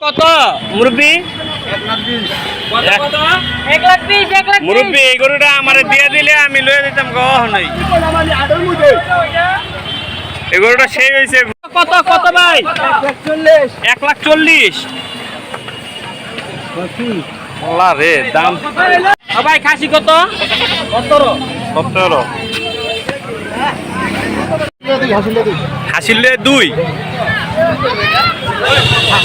কত? মুরব্বী? এক লাখ বিশ এক লাখ মুরব্বী এই গরুটা আমার দিয়ে দিলে আমি লয়ে দিতাম গহ নাই। এই গরুটা সেই হয়েছে কত কত ভাই? এক লাখ চল্লিশ। রে দাম। ভাই খাসি কত? সতেরো। সতেরো। হাসিল দুই।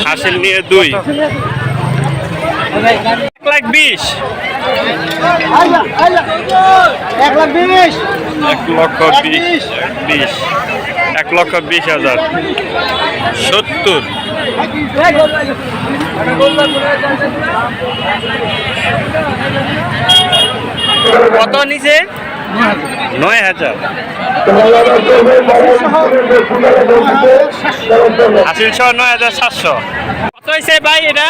হাসিল নিয়ে দুই। এক লাখ বিশ। এক লাখ বিশ। এক লক্ষ বিশ বিশ। এক লক্ষ বিশ হাজার। সত্তর। কত নিচে? নয় হাজার। সহ নয় হাজার সাতশো। কত হয়েছে ভাই এটা?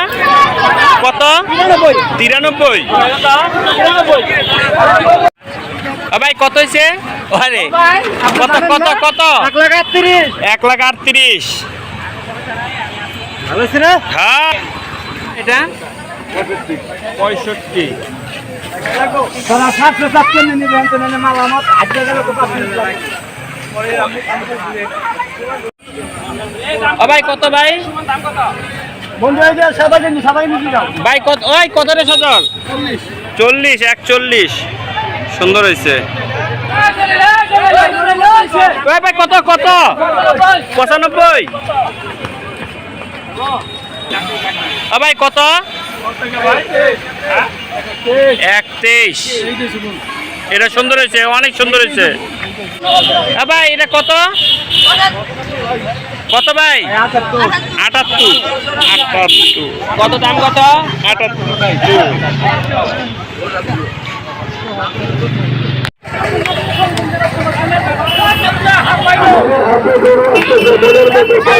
কত? তিরানব্বই। ভাই কত হয়েছে? ওরে কত কত কত? এক লাখ আটত্রিশ। এক লাখ আটত্রিশ ভালো হ্যাঁ। এটা? পঁয়ষট্টি। সারা সাতশো সাতশো নিয়ে নিবেন তো মানে মাল আজকে গেলে ও ভাই কত ভাই? বন্ধু এই যে সবাই নিয়ে ভাই কত ওই কত রে সজল? চল্লিশ একচল্লিশ। সুন্দর হয়েছে ভাই কত কত? পঁচানব্বই। ও ভাই কত? এক তেইশ এটা সুন্দর হয়েছে, অনেক সুন্দর হয়েছে। হ্যাঁ ভাই, এটা কত? কত ভাই? আটাত্তর। আটাত্তর। কত দাম কত? আটাত্তর। ভাই